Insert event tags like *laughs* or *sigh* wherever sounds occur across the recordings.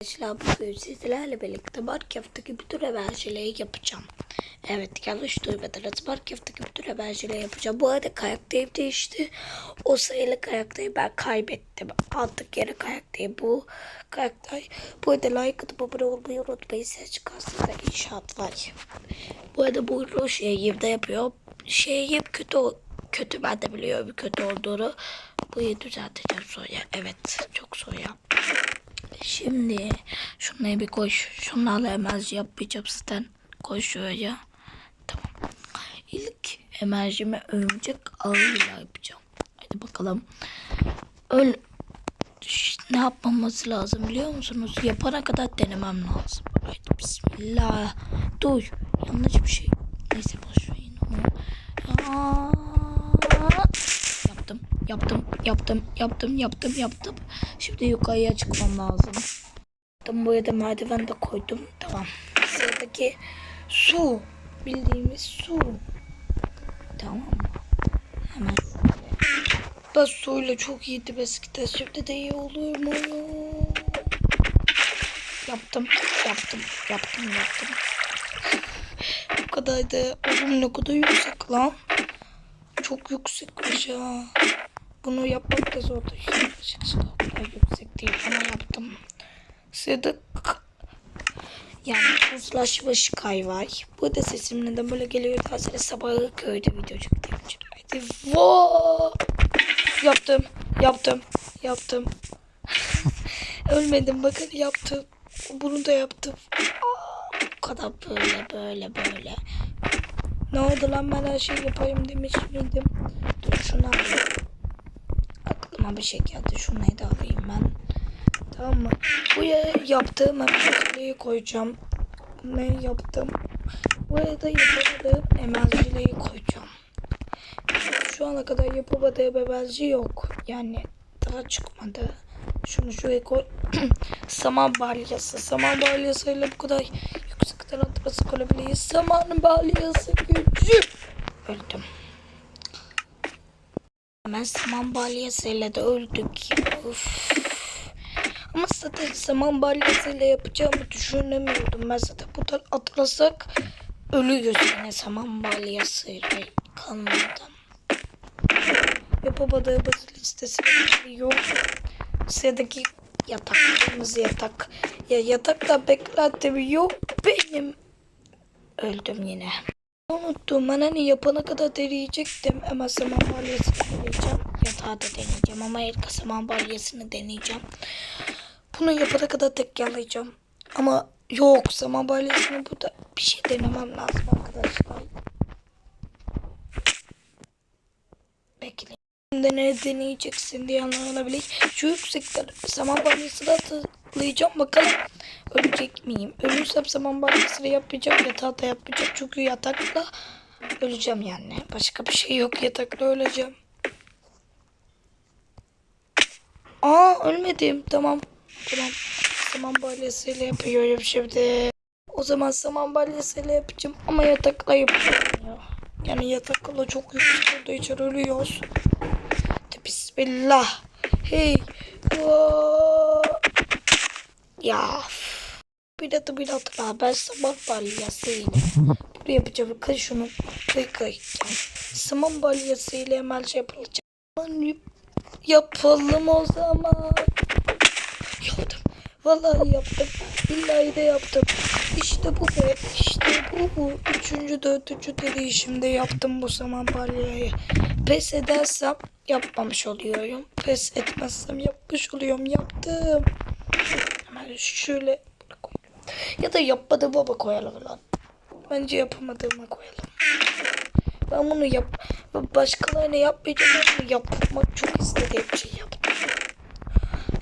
Arkadaşlar bugün sizlerle birlikte Minecraft'taki bütün habercileri yapacağım. Evet yanlış duymadınız. Minecraft'taki bütün habercileri yapacağım. Bu arada karakterim değişti. O sayılı karakteri ben kaybettim. Artık yeni karakteri bu karakter. Bu arada like atıp abone olmayı unutmayın. Ses çıkarsa da inşaat var. Bu arada bunu şehirde yapıyor. Şehir kötü kötü ben de biliyorum kötü olduğunu. Burayı düzelteceğim sonra. Evet çok sonra. Şimdi şunları bir koş. Şunlarla emerji yapmayacağım zaten. Koş şuraya. Tamam. İlk emerjimi örümcek ağıyla yapacağım. Hadi bakalım. Öl ne yapmamız lazım biliyor musunuz? Yapana kadar denemem lazım. Haydi bismillah. Dur. Yanlış bir şey. Neyse boş onu. Aa! Yaptım, yaptım, yaptım, yaptım, yaptım. Şimdi yukarıya çıkmam lazım. Tam buraya da merdiven de koydum. Tamam. Sıradaki su. Bildiğimiz su. Tamam? Hemen da suyla çok iyiydi eskiden. Şimdi de iyi olur mu? Yaptım, yaptım, yaptım, yaptım. *laughs* Bu kadar da oğlum ne kadar yüksek lan. Çok yüksekmiş ya. Bunu yapmak da zor. Açıkçası o kadar yüksek değil ama yaptım. Sıdık yani uzlaşmış kay var. Bu da sesim neden böyle geliyor? Daha sonra sabahı köyde video çektiğim için. Haydi vaa! Yaptım, yaptım, yaptım. *laughs* Ölmedim bakın yaptım. Bunu da yaptım. Aa, bu kadar böyle böyle böyle. Ne oldu lan ben her şeyi yapayım demiş miydim? Dur şunu alayım. Bir şey geldi. Şunları da alayım ben. Tamam mı? Buraya yaptığım emercileri koyacağım. Ne yaptım? Buraya da yapamadığım emercileri koyacağım. Şu ana kadar yapamadığım emerci yok. Yani daha çıkmadı. Şunu şuraya koy. *clears throat* Saman balyası. Saman balyasıyla bu kadar yüksekten atması olabilir. Saman balyası gücü. Öldüm. Hemen saman balyasıyla da öldük. Uf. Ama zaten saman balyasıyla yapacağımı düşünemiyordum. Ben zaten buradan atlasak ölüyoruz yine saman balyasıyla kalmadan. Yapamadığımız listesi yok. Sıradaki yatak. Kırmızı yatak. Ya yatakta beklentim yok benim. Öldüm yine. Unuttum. Ben hani yapana kadar deneyecektim. Ama saman balyasını deneyeceğim. Yatağı da deneyeceğim. Ama ilk saman balyasını deneyeceğim. Bunu yapana kadar tekrarlayacağım. Ama yok saman balyasını burada bir şey denemem lazım arkadaşlar. Bekle. Şimdi ne deneyeceksin diye olabilir. Şu yüksekten saman balyasını atlayacağım. Bakalım ölecek miyim? Ölürsem saman balyasını yapacağım. Yatağı da yapacağım. Çünkü yatakla öleceğim yani. Başka bir şey yok. Yatakla öleceğim. Aa ölmedim. Tamam. Tamam. Saman balyasıyla yapıyorum şimdi. O zaman saman balyasıyla yapacağım ama yatakla yapacağım ya. Yani yatakla çok yüksek olduğu için ölüyoruz. Bismillah. Hey. Vaa. Ya. Bir adı bir adı Ben saman balyasıyla. *laughs* Bunu yapacağım. Kır şunu. Kır kır. Saman balyasıyla hemen şey yapılacak. Yapalım o zaman. Yaptım. Vallahi yaptım. Billahi de yaptım. İşte bu be. İşte bu bu. Üçüncü, dördüncü deneyişimde yaptım bu zaman balyayı. Pes edersem yapmamış oluyorum. Pes etmezsem yapmış oluyorum. Yaptım. Şöyle. Ya da yapmadığım baba koyalım lan. Bence yapamadığıma koyalım. Ben bunu yap başkalarına yapmayacağım ama yapmak çok istediğim şey yaptım.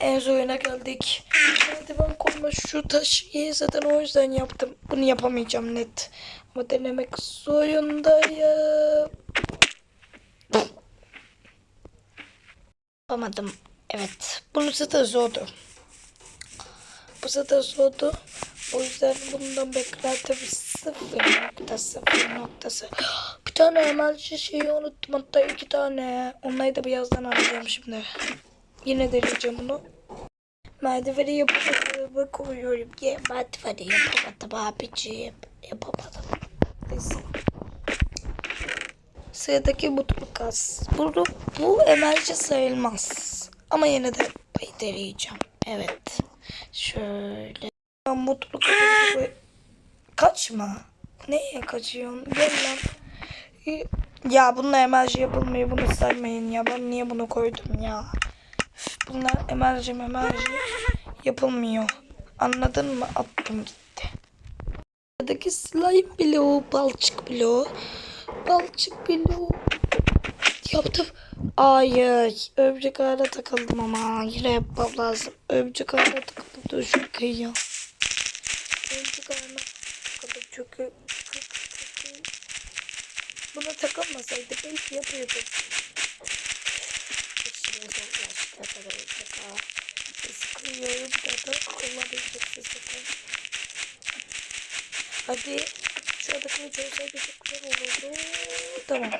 En zoruna geldik. Merdiven koyma şu taşı zaten o yüzden yaptım. Bunu yapamayacağım net. Ama denemek zorundayım. Yapamadım. Evet. Bunu zaten zordu. Bu zaten zordu. O yüzden bundan beklentim sıfır nokta sıfır noktası. *gasps* Bir tane emerci şeyi unuttum. Hatta iki tane. Onları da birazdan alacağım şimdi. Yine deneyeceğim bunu. Merdiveni yapamadım. koyuyorum. Hadi hadi yapamadım abicim. Yapamadım. Neyse. Sıradaki mutluluk az. Bunu, bu emerci sayılmaz. Ama yine de deneyeceğim. Evet. Şöyle. Mutluluk Kaçma. Neye kaçıyorsun? Gel lan. Ya bununla emerji yapılmıyor. Bunu saymayın ya. Ben niye bunu koydum ya? Bunlar emerji emerji yapılmıyor. Anladın mı? Attım gitti. Buradaki slime bloğu, balçık bloğu. Balçık bloğu. Yaptım. Hayır. Öbcek ağına takıldım ama. Yine yapmam lazım. Öbcek ağına takıldım. Dur şu kıyıyor. Öbcek ağına takıldım çünkü. Buna takılmasaydı belki yapıyordum. Da da. Hadi. Şu anda kılıç olsaydı çok güzel olurdu. Tamam.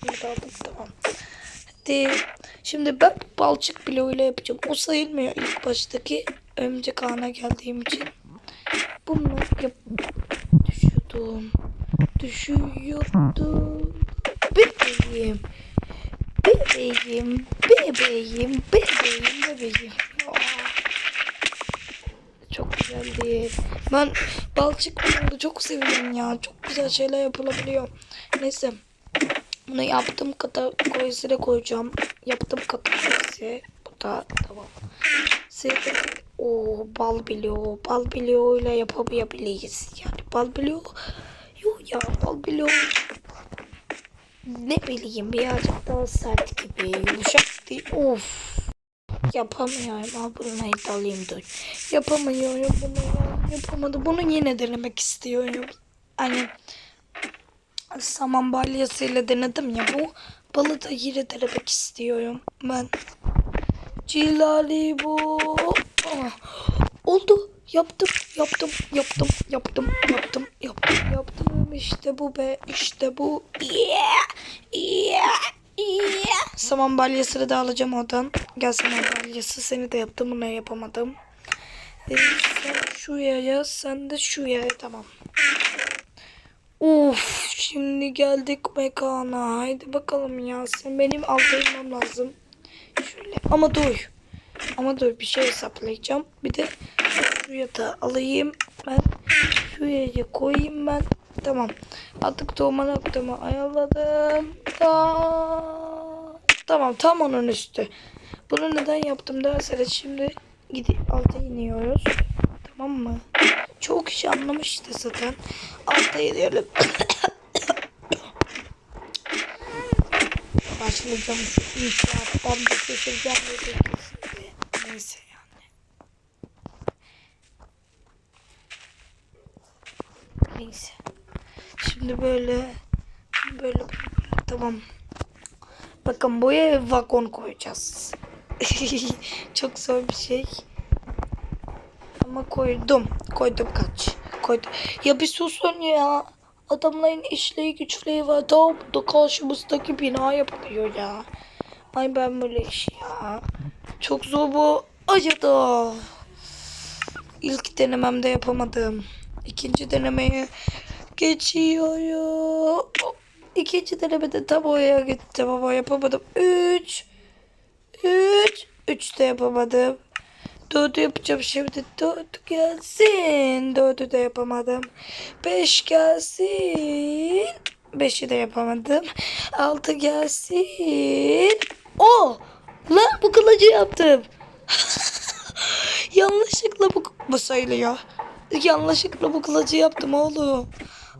Şimdi aldım tamam. Hadi. Şimdi ben balçık bloğuyla yapacağım. O sayılmıyor ilk baştaki örümcek ağına geldiğim için. Bunu yap... Düşüyordum. Düşüyordum. Bebeğim. Bebeğim. Bebeğim. Bebeğim. Bebeğim. Çok güzeldi. Ben balçık bloğunu çok seviyorum ya. Çok güzel şeyler yapılabiliyor. Neyse. Bunu kadar koyusuyla koyacağım. Yaptığım kadar koyusu. Bu da tamam. Sıradaki o bal bloğu. Bal bloğuyla yapabiliriz. Yani bal bloğu. Yok ya bal bloğu. Ne bileyim birazcık daha sert gibi. Yumuşak değil. Of. Yapamıyorum. Al bunu alayım dur. Yapamıyorum bunu ya. Yapamadım. Bunu yine denemek istiyorum. Hani saman balyasıyla denedim ya bu balı da yine denemek istiyorum ben. Cilali bu. Ah, oldu. Yaptım, yaptım, yaptım, yaptım, yaptım, yaptım, yaptım. İşte bu be, işte bu. Yeah, yeah, yeah. Saman balyasını da alacağım oradan. Gel saman balyası. Seni de yaptım, bunu yapamadım. Ee, sen şu yaya, sen de şu yaya. Tamam. Uf, şimdi geldik mekana. Haydi bakalım ya. Sen benim inmem lazım. Şöyle. Ama dur. Ama dur bir şey hesaplayacağım. Bir de şuraya da alayım. Ben şuraya koyayım ben. Tamam. Artık doğma noktamı ayarladım. Ta tamam tam onun üstü. Bunu neden yaptım derseniz şimdi gidip alta iniyoruz. Tamam mı? Çok kişi anlamıştı zaten. Alta inelim. Başlayacağım şu inşaattan bir sesim gelmedi. Neyse yani. Neyse. Şimdi böyle böyle, böyle. tamam. Bakın buraya vagon koyacağız. *laughs* Çok zor bir şey. Ama koydum. Koydum kaç. Koydum. Ya bir susun ya. Adamların işleri güçleri var. Daha burada karşımızdaki bina yapılıyor ya. Ay ben böyle iş ya. Çok zor bu. Acıdı. İlk denememde yapamadım. İkinci denemeye geçiyorum. İkinci denemede tam oraya gittim ama yapamadım. Üç. Üç. Üç de yapamadım. Dördü yapacağım şimdi. Dördü gelsin. Dördü de yapamadım. Beş gelsin. Beşi de yapamadım. Altı gelsin. O! Lan bu kılıcı yaptım. *laughs* Yanlışlıkla bu, bu sayılıyor. Yanlışlıkla bu kılıcı yaptım oğlum.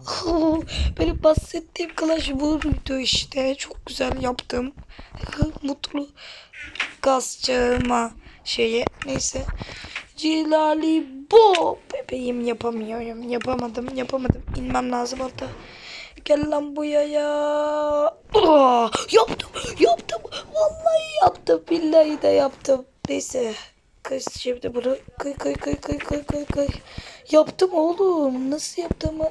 *laughs* Benim bahsettiğim kılıç buydu işte. Çok güzel yaptım. *laughs* Mutlu gaz şeyi. Neyse. Cilali bu. Bebeğim yapamıyorum. Yapamadım. Yapamadım. İnmem lazım hatta. Gel lan buraya ya. Aa, yaptım. Yaptım. Vallahi yaptım. Billahi de yaptım. Neyse. Kız şimdi bunu kıy kıy kıy kıy kıy kıy kıy. Yaptım oğlum. Nasıl yaptığımı.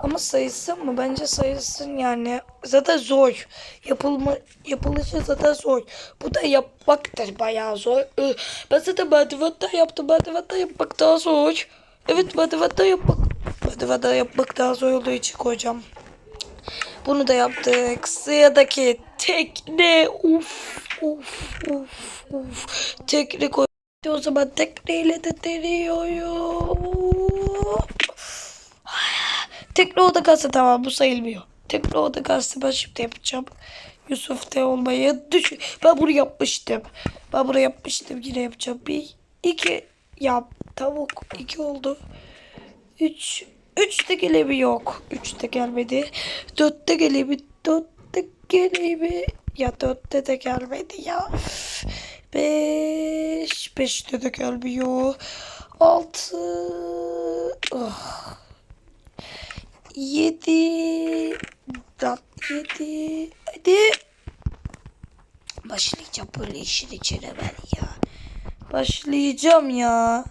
Ama sayılsın mı? Bence sayılsın yani. zaten zor. Yapılma, yapılışı zaten zor. Bu da yapmaktır bayağı zor. Ben zaten merdivenden yaptım. Merdivenden yapmak daha zor. Evet merdivenden yapmak. Merdivenden yapmak daha zor olduğu için koyacağım. Bunu da yaptık. Sıradaki tekne. Uf uf uf uf. Tekne koy. O zaman tekneyle de deniyorum. Tekne oda kalsın tamam bu sayılmıyor. Tekne oda kalsın ben şimdi yapacağım. Yusuf de olmayı düşün. Ben bunu yapmıştım. Ben bunu yapmıştım yine yapacağım. Bir, iki yap. Tavuk iki oldu. Üç. Üç de gelebi yok. Üç de gelmedi. Dört de gelebi. Dört de gelebi. Ya dörtte de gelmedi ya. Beş. Beşte de gelmiyor. Altı. Oh. Yedi. Dört yedi. Hadi. Başlayacağım böyle işin içine ben ya. Başlayacağım ya.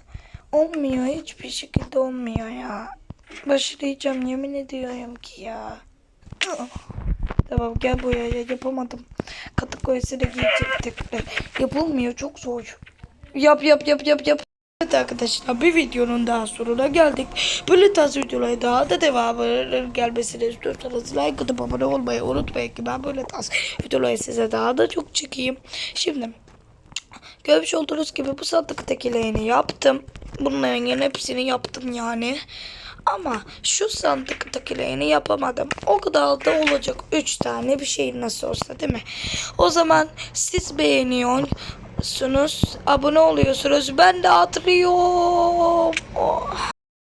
Olmuyor hiçbir şekilde olmuyor ya. Başlayacağım yemin ediyorum ki ya. Tamam gel buraya yapamadım. Katı koyasını giyecektik de. Yapılmıyor çok zor. Yap yap yap yap yap. Arkadaşlar bir videonun daha sonuna geldik. Böyle tarz videolara daha da devamı gelmesini istiyorsanız like atıp abone olmayı unutmayın ki ben böyle tarz videoları size daha da çok çekeyim. Şimdi Görmüş olduğunuz gibi bu sandıktakilerini yaptım. Bunların yine hepsini yaptım yani. Ama şu sandıktakilerini yapamadım. O kadar da olacak. 3 tane bir şey nasıl olsa değil mi? O zaman siz beğeniyorsunuz. Abone oluyorsunuz. Ben de hatırlıyorum. Oh.